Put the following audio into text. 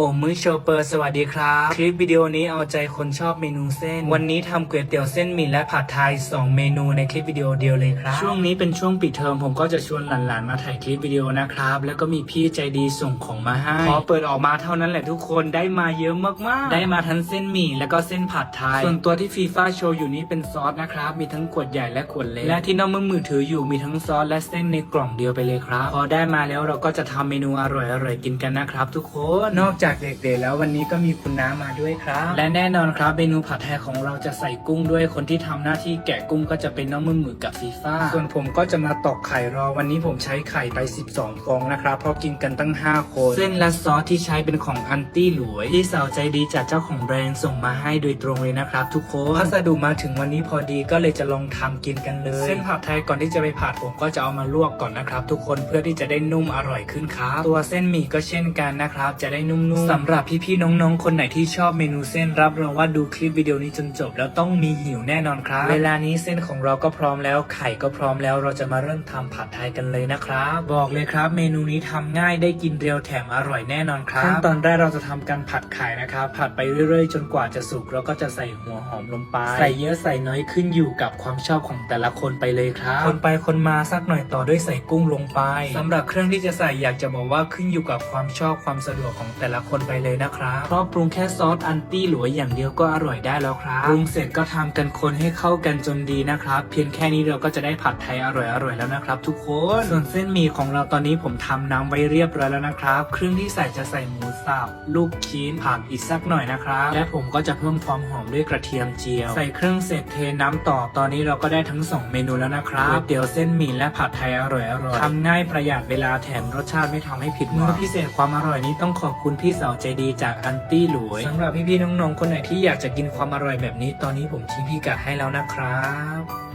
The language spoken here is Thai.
โอมือโชเปอร์สวัสดีครับ คลิปวิดีโอนี้เอาใจคนชอบเมนูเส้น วันนี้ทำก๋วยเตี๋ยวเส้นหมี่และผัดไทย 2 เมนูในคลิปวิดีโอเดียวเลยครับ ช่วงนี้เป็นช่วงปิดเทอมผมก็จะชวนหลานๆมาถ่ายคลิปวิดีโอนะครับ แล้วก็มีพี่ใจดีส่งของมาให้พอเปิดออกมาเท่านั้นแหละทุกคนได้มาเยอะมากๆ ได้มาทั้งเส้นหมี่แล้วก็เส้นผัดไทย ส่วนตัวที่ฟีฟ่าโชว์อยู่นี้เป็นซอสนะครับ มีทั้งขวดใหญ่และขวดเล็ก และที่น้องมือมือถืออยู่มีทั้งซอสและเส้นในกล่องเดียวไปเลยครับ พอได้มาแล้วเราก็จะทำเมนูอร่อยๆกินกันนะครับ ทุกคน นอกจากเด็กๆแล้ววันนี้ก็มีคุณน้ามาด้วยครับ และแน่นอนครับเมนูผัดไทยของเราจะใส่กุ้งด้วยคนที่ทำหน้าที่แกะกุ้งก็จะเป็นน้องมือมือกับฟีฟ่าส่วนผมก็จะมาตอกไข่รอวันนี้ผมใช้ไข่ไป 12 ฟองนะครับเพราะกินกันตั้ง 5 คนเส้นและซอสที่ใช้เป็นของอันตี้หลวยที่สาวใจดีจากเจ้าของแบรนด์ส่งมาให้โดยตรงเลยนะครับ ทุกคนพัสดุมาถึงวันนี้พอดีก็เลยจะลองทำกินกันเลยเส้นผัดไทยก่อนที่จะไปผัดผมก็จะเอามาลวกก่อนนะครับ ทุกคนเพื่อที่จะได้นุ่มอร่อยขึ้นครับตัวเส้นหมี่ก็เช่นกันนะครับจะได้นุ่มๆสำหรับพี่ๆน้องๆ คนไหนที่ชอบเมนูเส้นรับรองว่าดูคลิปวิดีโอนี้จนจบ แล้วต้องมีหิวแน่นอนครับ เวลานี้เส้นของเราก็พร้อมแล้วไข่ก็พร้อมแล้วเราจะมาเริ่มทำผัดไทยกันเลยนะครับ บอกเลยครับ เมนูนี้ทำง่ายได้กินเร็วแถมอร่อยแน่นอนครับขั้นตอนแรกเราจะทำการผัดไข่นะครับผัดไปเรื่อยๆ จนกว่าจะสุกเราก็จะใส่หัวหอมลงไป ใส่เยอะใส่น้อยขึ้นอยู่กับความชอบของแต่ละคนไปเลยครับ คนไปคนมาสักหน่อยต่อด้วยใส่กุ้งลงไปสำหรับเครื่องที่จะใส่อยากจะบอกว่าขึ้นอยู่กับความชอบความสะดวกของแต่ละคนไปเลยนะครับเพราะปรุงแค่ซอสอันตี้หลวยอย่างเดียวก็อร่อยได้แล้วครับปรุงเสร็จก็ทำกันคนให้เข้ากันจนดีนะครับ เพียงแค่นี้เราก็จะได้ผัดไทยอร่อยๆแล้วนะครับ ทุกคนส่วนเส้นหมี่ของเราตอนนี้ผมทำน้ำไว้เรียบร้อยแล้วนะครับเครื่องที่ใส่จะใส่หมูสับลูกชิ้นผักอีกสักหน่อยนะครับและผมก็จะเพิ่มความหอมด้วยกระเทียมเจียว ใส่เครื่องเสร็จเทน้ำต่อตอนนี้เราก็ได้ทั้งสองเมนูแล้วนะครับเตี๋ยวเส้นหมี่และผัดไทยอร่อยๆทำง่ายประหยัดเวลาแถมรสชาติไม่ทำให้ผิดหวังพิเศษความอร่อยนี้ต้องขอบคุณพี่พี่สาวใจดีจากอันตี้หลวยสำหรับพี่ๆน้องๆคนไหนที่อยากจะกินความอร่อยแบบนี้ ตอนนี้ผมทิ้งพิกัดให้แล้วนะครับ